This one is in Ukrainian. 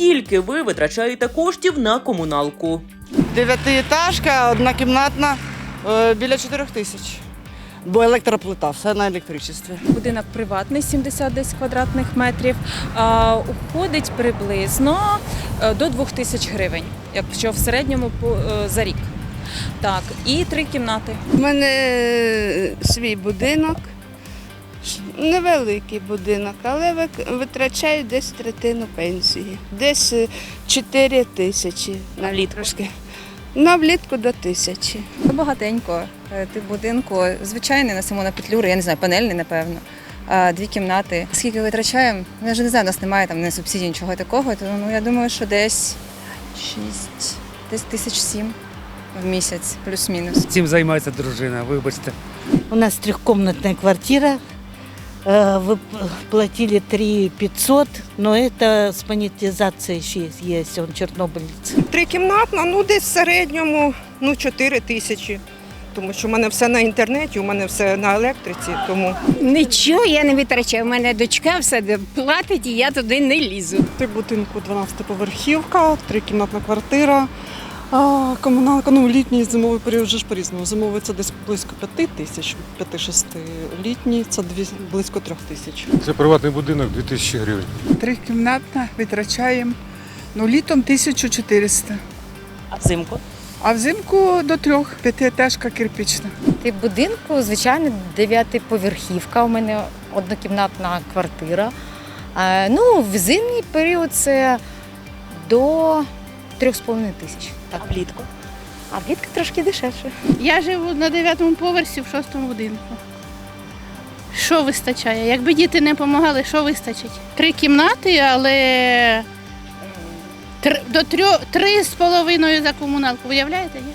Скільки ви витрачаєте коштів на комуналку? Дев'ятиэтажка, однокімнатна, е, біля 4 тисяч. Бо електроплита, все на електричестві. Будинок приватний, 70 десь квадратних метрів. А, уходить приблизно е, до 2 тисяч гривень, якщо в середньому по- е, за рік. Так, і три кімнати. У мене свій будинок, невеликий будинок, але вик- витрачаю десь третину пенсії. Десь е, 4 тисячі на літрошки. На влітку до тисячі. Багатенько. Е, Тип будинку звичайний на Симона Петлюри, я не знаю, панельний, напевно. Дві кімнати. Скільки витрачаємо? Ну, Я вже не знаю, у нас немає там не субсидій, нічого такого. Тому ну, я думаю, що десь шість, десь тисяч сім в місяць, плюс-мінус. Цим займається дружина, вибачте. У нас трехкомнатная квартира. Э, Вы п- платили 3 500, но это с монетизацией еще есть, есть, он чернобыльец. Трикімнатна, ну десь в середньому ну, 4 тисячі. Тому що в мене все на інтернеті, у мене все на електриці, тому Нічого я не витрачаю. У мене дочка все платить, і я туди не лізу. Ти будинку 12-поверхівка, трикімнатна квартира. А, комуналка, ну літній зимовий період вже ж по-різному. Зимовий це десь близько 5 тисяч, 5-6 літній це дві, близько 3 тисяч. Це приватний будинок 2000 гривень. Трикімнатна витрачаємо ну, літом 1400, А взимку? а взимку до трьох, п'ятиетажка кирпічна. Тип будинку, звичайно, дев'ятиповерхівка. У мене однокімнатна квартира. Е, Ну, в зимній період це до 3,5 тисяч. Так. А влітку? А влітку трошки дешевше. Я живу на дев'ятому поверсі в шостому будинку. Що вистачає? Якби діти не допомагали, що вистачить? Три кімнати, але три, до трьох, три з половиною за комуналку. Уявляєте? Ні?